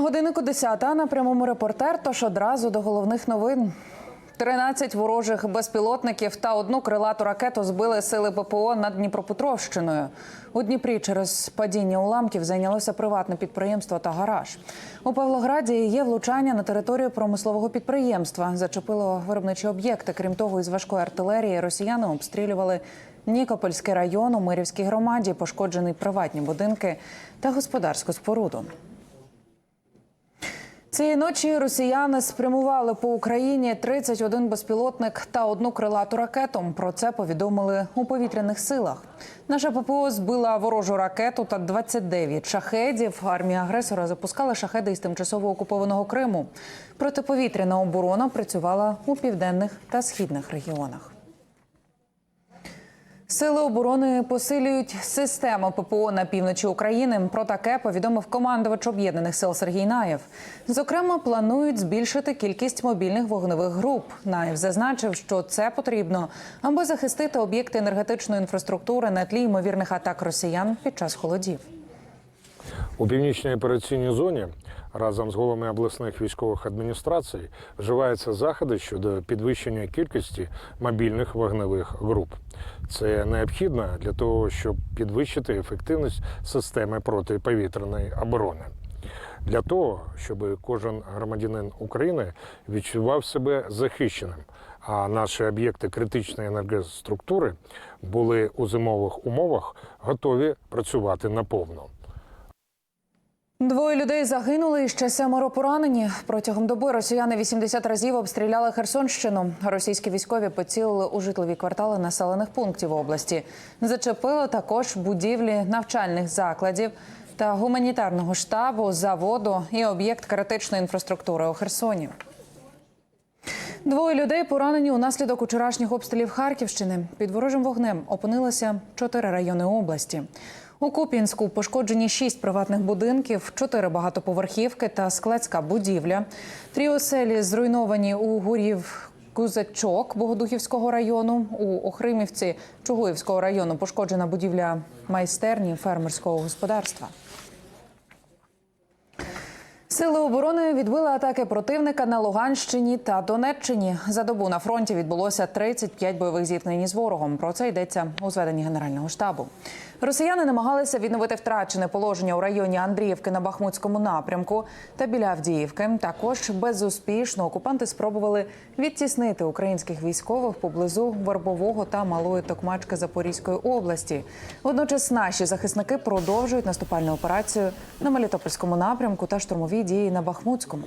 Годиннику 10 на прямому репортер. Тож одразу до головних новин. 13 ворожих безпілотників та одну крилату ракету збили сили ППО над Дніпропетровщиною. У Дніпрі через падіння уламків зайнялося приватне підприємство та гараж. У Павлограді є влучання на територію промислового підприємства. Зачепило виробничі об'єкти. Крім того, із важкої артилерії росіяни обстрілювали Нікопольський район у Мирівській громаді, пошкоджений приватні будинки та господарську споруду. Цієї ночі росіяни спрямували по Україні 31 безпілотник та одну крилату ракету. Про це повідомили у повітряних силах. Наша ППО збила ворожу ракету та 29 шахедів. Армія агресора запускала шахеди із тимчасово окупованого Криму. Протиповітряна оборона працювала у південних та східних регіонах. Сили оборони посилюють систему ППО на півночі України. Про таке повідомив командувач об'єднаних сил Сергій Наєв. Зокрема, планують збільшити кількість мобільних вогневих груп. Наєв зазначив, що це потрібно, аби захистити об'єкти енергетичної інфраструктури на тлі ймовірних атак росіян під час холодів. У північній операційній зоні разом з головами обласних військових адміністрацій вживаються заходи щодо підвищення кількості мобільних вогневих груп. Це необхідно для того, щоб підвищити ефективність системи протиповітряної оборони. Для того, щоб кожен громадянин України відчував себе захищеним, а наші об'єкти критичної енергоструктури були у зимових умовах готові працювати наповну. Двоє людей загинули і ще семеро поранені. Протягом доби росіяни 80 разів обстріляли Херсонщину. Російські військові поцілили у житлові квартали населених пунктів області. Зачепили також будівлі навчальних закладів та гуманітарного штабу, заводу і об'єкт критичної інфраструктури у Херсоні. Двоє людей поранені унаслідок вчорашніх обстрілів Харківщини. Під ворожим вогнем опинилися чотири райони області. У Куп'янську пошкоджені шість приватних будинків, чотири багатоповерхівки та складська будівля. Три оселі зруйновані у Гурів. Кузачок Богодухівського району у Охримівці Чугуївського району пошкоджена будівля майстерні фермерського господарства. Сили оборони відбили атаки противника на Луганщині та Донеччині. За добу на фронті відбулося 35 бойових зіткнень із ворогом. Про це йдеться у зведенні Генерального штабу. Росіяни намагалися відновити втрачене положення у районі Андріївки на Бахмутському напрямку та біля Авдіївки. Також безуспішно окупанти спробували відтіснити українських військових поблизу Вербового та Малої Токмачки Запорізької області. Водночас наші захисники продовжують наступальну операцію на Мелітопольському напрямку та штурмові дії на Бахмутському.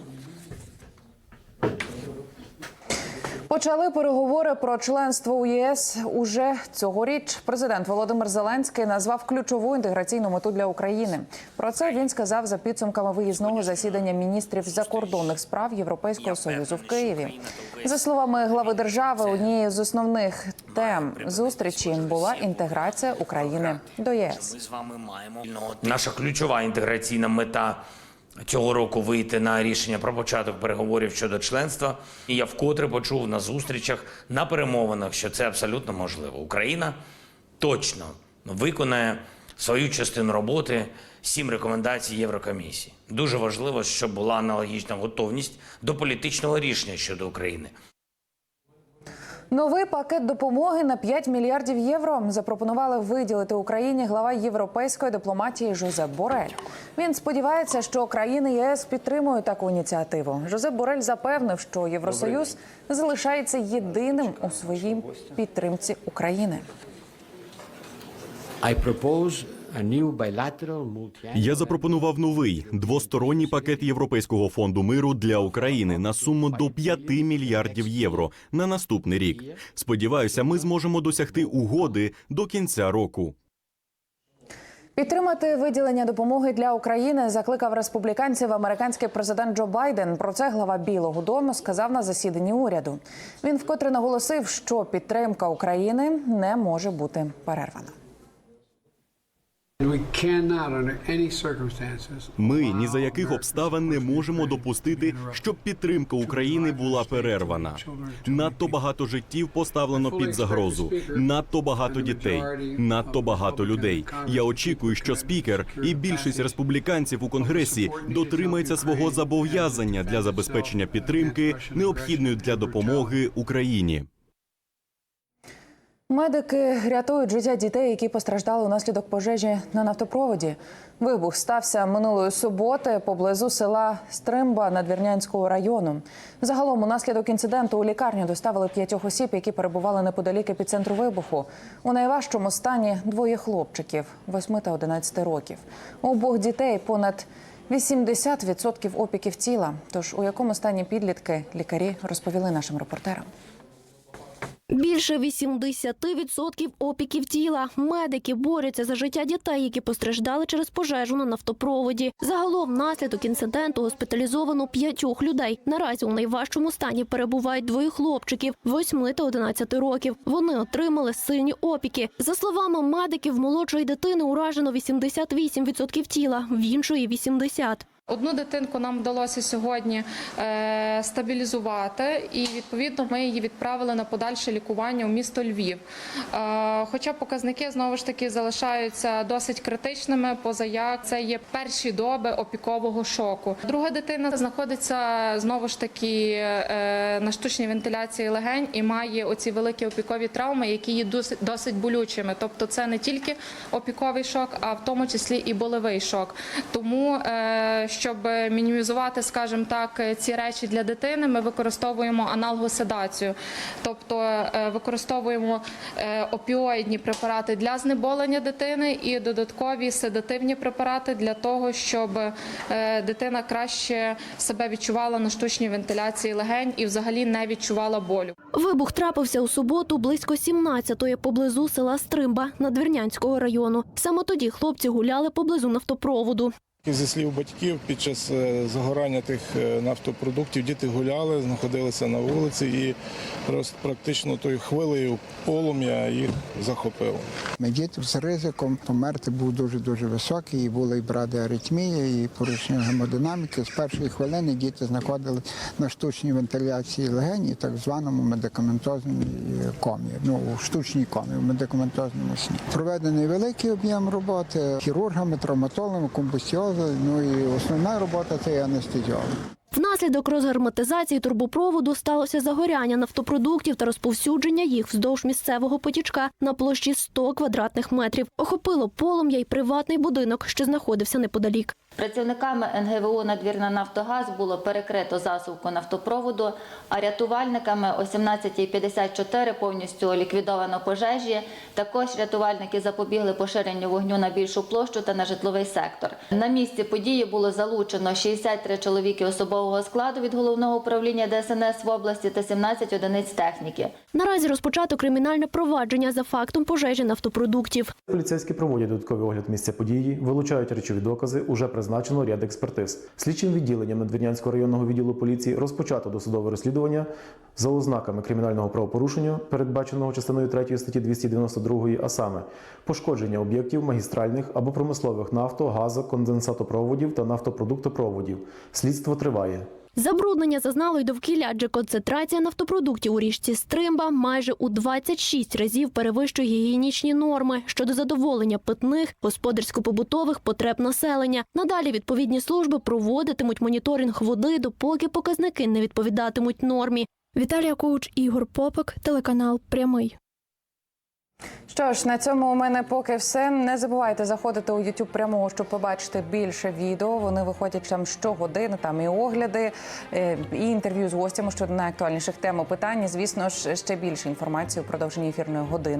Почали переговори про членство у ЄС уже цьогоріч. Президент Володимир Зеленський назвав ключову інтеграційну мету для України. Про це він сказав за підсумками виїзного засідання міністрів закордонних справ Європейського союзу в Києві. За словами глави держави, однією з основних тем зустрічі була інтеграція України до ЄС. Ми з вами маємо наша ключова інтеграційна мета цього року вийти на рішення про початок переговорів щодо членства. І я вкотре почув на зустрічах на перемовинах, що це абсолютно можливо. Україна точно виконає свою частину роботи. Сім рекомендацій Єврокомісії. Дуже важливо, щоб була аналогічна готовність до політичного рішення щодо України. Новий пакет допомоги на 5 мільярдів євро запропонували виділити Україні глава європейської дипломатії Жозеп Борель. Він сподівається, що країни ЄС підтримують таку ініціативу. Жозеп Борель запевнив, що Євросоюз залишається єдиним у своїй підтримці України. I propose Я запропонував новий двосторонній пакет Європейського фонду миру для України на суму до 5 мільярдів євро на наступний рік. Сподіваюся, ми зможемо досягти угоди до кінця року. Підтримати виділення допомоги для України закликав республіканців американський президент Джо Байден. Про це глава Білого Дому сказав на засіданні уряду. Він вкотре наголосив, що підтримка України не може бути перервана. Ми ні за яких обставин не можемо допустити, щоб підтримка України була перервана. Надто багато життів поставлено під загрозу. Надто багато дітей, надто багато людей. Я очікую, що спікер і більшість республіканців у конгресі дотримаються свого зобов'язання для забезпечення підтримки, необхідної для допомоги Україні. Медики рятують життя дітей, які постраждали унаслідок пожежі на нафтопроводі. Вибух стався минулої суботи поблизу села Стримба Надвірнянського району. Загалом, унаслідок інциденту у лікарню доставили п'ятьох осіб, які перебували неподалік епіцентру вибуху. У найважчому стані двоє хлопчиків 8 та 11 років. У обох дітей понад 80% опіків тіла. Тож у якому стані підлітки лікарі розповіли нашим репортерам. Більше 80% опіків тіла. Медики борються за життя дітей, які постраждали через пожежу на нафтопроводі. Загалом, внаслідок інциденту госпіталізовано п'ятьох людей. Наразі у найважчому стані перебувають двоє хлопчиків 8 та 11 років. Вони отримали сильні опіки. За словами медиків, молодшої дитини уражено 88% тіла, в іншої 80%. Одну дитинку нам вдалося сьогодні е, стабілізувати, і відповідно ми її відправили на подальше лікування у місто Львів. Е, хоча показники знову ж таки залишаються досить критичними, поза як це є перші доби опікового шоку. Друга дитина знаходиться знову ж таки е, на штучній вентиляції легень і має оці великі опікові травми, які є досить, досить болючими. Тобто, це не тільки опіковий шок, а в тому числі і болевий шок. Тому щоб мінімізувати, скажімо так, ці речі для дитини, ми використовуємо аналгоседацію, тобто е, використовуємо е, опіоїдні препарати для знеболення дитини і додаткові седативні препарати для того, щоб е, дитина краще себе відчувала на штучній вентиляції легень і взагалі не відчувала болю. Вибух трапився у суботу близько 17-ї поблизу села Стримба Надвірнянського району. Саме тоді хлопці гуляли поблизу нафтопроводу. Зі слів батьків, під час е, загорання тих е, нафтопродуктів діти гуляли, знаходилися на вулиці і практично тою хвилею полум'я їх захопило. Діти з ризиком померти був дуже-дуже високий, і були і бради аритмії, і порушення гемодинаміки. З першої хвилини діти знаходились на штучній вентиляції легень і так званому медикаментозній комі, ну, у штучній комі, в медикаментозному сні. Проведений великий об'єм роботи хірургами, травматологами, компульсіозами, ну і основна робота це анестезіолог. Внаслідок розгерметизації турбопроводу сталося загоряння нафтопродуктів та розповсюдження їх вздовж місцевого потічка на площі 100 квадратних метрів. Охопило полум'я й приватний будинок, що знаходився неподалік. Працівниками НГВУ «Надвірна Нафтогаз» було перекрито засувку нафтопроводу, а рятувальниками о 17.54 повністю ліквідовано пожежі. Також рятувальники запобігли поширенню вогню на більшу площу та на житловий сектор. На місці події було залучено 63 чоловіки особового складу від головного управління ДСНС в області та 17 одиниць техніки. Наразі розпочато кримінальне провадження за фактом пожежі нафтопродуктів. Поліцейські проводять додатковий огляд місця події, вилучають речові докази. Уже призначено ряд експертиз. Слідчим відділенням Надвірнянського районного відділу поліції розпочато досудове розслідування за ознаками кримінального правопорушення, передбаченого частиною 3 статті 292, а саме пошкодження об'єктів магістральних або промислових нафто, газо, конденсатопроводів та нафтопродуктопроводів. Слідство триває. Забруднення зазнало й довкілля, адже концентрація нафтопродуктів у річці Стримба майже у 26 разів перевищує гігієнічні норми щодо задоволення питних, господарсько-побутових потреб населення. Надалі відповідні служби проводитимуть моніторинг води, допоки показники не відповідатимуть нормі. Віталія Коуч, Ігор Попик, телеканал Прямий. Що ж, на цьому у мене поки все. Не забувайте заходити у YouTube прямого, щоб побачити більше відео. Вони виходять там щогодини, там і огляди, е, і інтерв'ю з гостями щодо найактуальніших тем питань. Звісно ж, ще більше інформації у продовженні ефірної години.